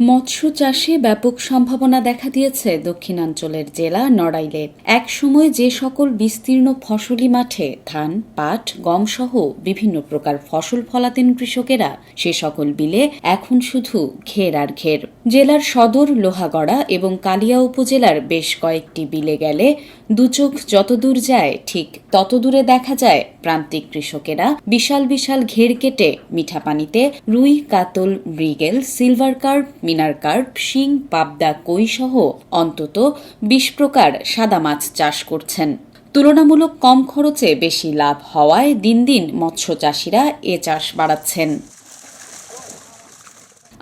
মৎস্য চাষে ব্যাপক সম্ভাবনা দেখা দিয়েছে দক্ষিণাঞ্চলের জেলা নড়াইলে। এক সময় যে সকল বিস্তীর্ণ ফসলি মাঠে ধান, পাট, গম সহ বিভিন্ন প্রকার ফসল ফলাতেন কৃষকেরা, সে সকল বিলে এখন শুধু ঘের আর ঘের। জেলার সদর লোহাগড়া এবং কালিয়া উপজেলার বেশ কয়েকটি বিলে গেলে দুচোখ যত দূর যায়, ঠিক তত দূরে দেখা যায় প্রান্তিক কৃষকেরা বিশাল বিশাল ঘের কেটে মিঠা পানিতে রুই, কাতল ব্রিগেল সিলভার কার্প, মিনার কার্প, শিং, পাবদা, কই সহ অন্তত বিশ প্রকার সাদা মাছ চাষ করছেন। তুলনামূলক কম খরচে বেশি লাভ হওয়ায় দিন দিন মৎস্য চাষিরা এ চাষ বাড়াচ্ছেন।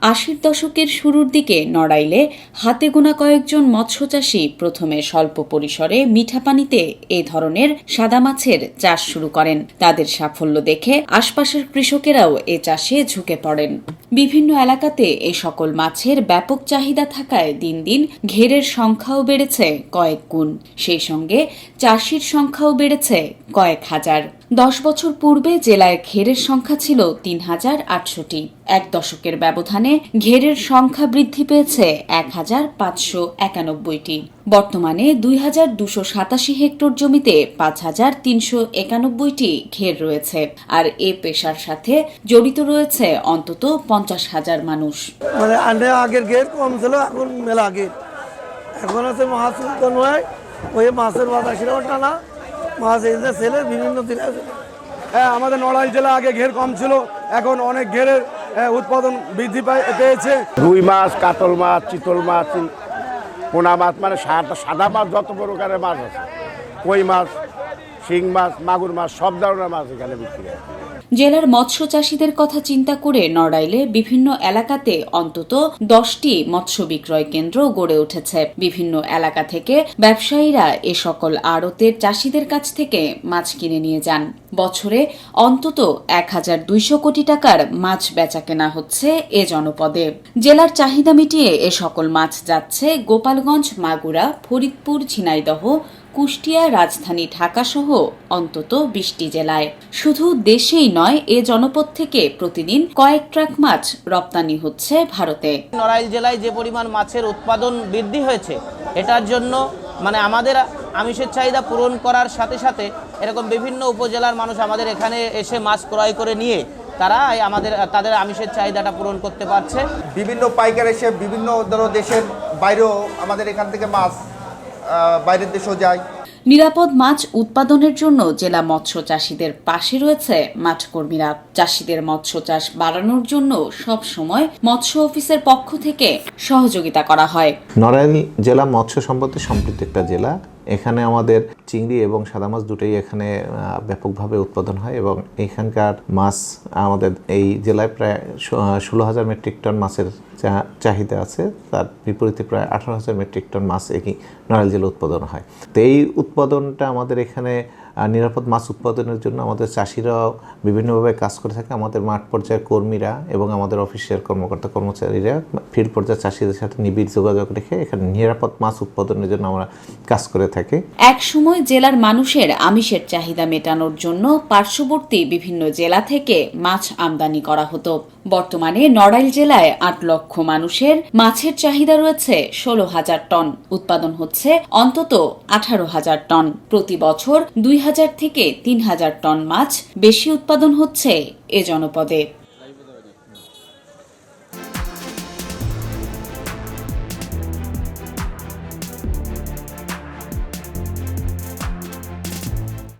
আশির দশকের শুরুর দিকে নড়াইলে হাতে গোনা কয়েকজন মৎস্যচাষী প্রথমে স্বল্প পরিসরে মিঠা পানিতে এ ধরনের সাদা মাছের চাষ শুরু করেন। তাদের সাফল্য দেখে আশপাশের কৃষকেরাও এ চাষে ঝুঁকে পড়েন। বিভিন্ন এলাকাতে এ সকল মাছের ব্যাপক চাহিদা থাকায় দিন দিন ঘেরের সংখ্যাও বেড়েছে কয়েক গুণ। সেই সঙ্গে চাষির সংখ্যাও বেড়েছে কয়েক হাজার। দশ বছর পূর্বে জেলায় ঘেরের সংখ্যা ছিল তিন হাজার আটশোটি। এক দশকের ব্যবধানে ঘেরের সংখ্যা বৃদ্ধি পেয়েছে এক হাজার পাঁচশো একানব্বইটি। বর্তমানে দুই হাজার দুশো সাতাশি হেক্টর জমিতে পাঁচ হাজার তিনশো একানব্বইটি ঘের রয়েছে। আর এ পেশার সাথে জড়িত রয়েছে অন্তত পঞ্চাশ হাজার মানুষ। মানে আগে আগের গেট কম ছিল এখন মেলা আগের এখন আছে মাছ উৎপন্ন হয় ওই মাছের বাতাসিরাও টানা। মাছ এই যে ছেলে বিভিন্ন দিনে হ্যাঁ আমাদের নড়াইল জেলা আগে ঘের কম ছিল এখন অনেক ঘেরের হ্যাঁ, উৎপাদন বৃদ্ধি পায়- পেয়েছে। রুই মাছ কাতল মাছ চিতল মাছ পোনা মাছ মানে সাদা সাদা মাছ যত প্রকারের মাছ আছে কই মাছ শিং মাছ, মাগুর মাছ, সব ধরনের মাছ এখানে বিক্রি হয়। জেলার মৎস্য চাষীদের কথা চিন্তা করে নড়াইলে বিভিন্ন এলাকাতে অন্তত দশটি মৎস্য বিক্রয় কেন্দ্র গড়ে উঠেছে। বিভিন্ন এলাকা থেকে ব্যবসায়ীরা এ সকল আড়তের চাষীদের কাছ থেকে মাছ কিনে নিয়ে যান। বছরে অন্তত এক হাজার দুইশো কোটি টাকার মাছ বেচা কেনা হচ্ছে এ জনপদে। জেলার চাহিদা মিটিয়ে এ সকল মাছ যাচ্ছে গোপালগঞ্জ, মাগুরা, ফরিদপুর, ঝিনাইদহ, কুষ্টিয়া, রাজধানী ঢাকাসহ অন্তত বিশটি জেলায়। শুধু দেশেই নয়, এ জনপদ থেকে প্রতিদিন কয়েক ট্রাক মাছ রপ্তানি হচ্ছে ভারতে। নড়াইল জেলায় যে পরিমাণ মাছের উৎপাদন বৃদ্ধি হয়েছে, এটার জন্য মানে আমাদের আমিষের চাহিদা পূরণ করার সাথে সাথে এরকম বিভিন্ন উপজেলার মানুষ আমাদের এখানে এসে মাছ ক্রয় করে নিয়ে তারা আমাদের তাদের আমিষের চাহিদাটা পূরণ করতে পারছে। বিভিন্ন পাইকার এসে বিভিন্ন ধরো দেশের বাইরেও আমাদের এখান থেকে মাছ আহ, বাইরের দেশেও যায়। নিরাপদ মাছ উৎপাদনের জন্য জেলা মৎস্য চাষীদের পাশে রয়েছে মাঠ কর্মীরা। চাষীদের মৎস্য চাষ বাড়ানোর জন্য সব সময় মৎস্য অফিসের পক্ষ থেকে সহযোগিতা করা হয়। নড়াইল জেলা মৎস্য সম্পদে সমৃদ্ধ একটা জেলা। এখানে আমাদের চিংড়ি এবং সাদা মাছ দুটোই এখানে ব্যাপকভাবে উৎপাদন হয় এবং এখানকার মাছ আমাদের এই জেলায় প্রায় ষোলো হাজার মেট্রিক টন মাছের চাহিদা আছে। তার বিপরীতে প্রায় আঠারো হাজার মেট্রিক টন মাছ একই নড়াইল জেলা উৎপাদন হয়। তো এই উৎপাদনটা আমাদের এখানে নিরাপদ মাছ উৎপাদনের জন্য আমাদের চাষিরাও বিভিন্নভাবে কাজ করে থাকে। আমাদের মাঠ পর্যায়ের কর্মীরা এবং আমাদের অফিসের কর্মকর্তা কর্মচারীরা ফিল্ড পর্যায়ের চাষিদের সাথে নিবিড় যোগাযোগ রেখে এখানে নিরাপদ মাছ উৎপাদনের জন্য আমরা কাজ করে থাকি। এক সময় জেলার মানুষের আমিষের চাহিদা মেটানোর জন্য পার্শ্ববর্তী বিভিন্ন জেলা থেকে মাছ আমদানি করা হতো। বর্তমানে নড়াইল জেলায় আট লক্ষ মানুষের মাছের চাহিদা রয়েছে ষোলো হাজার টন। উৎপাদন হচ্ছে অন্তত আঠারো হাজার টন। প্রতি বছর দুই হাজার থেকে তিন হাজার টন মাছ বেশি উৎপাদন হচ্ছে এ জনপদে।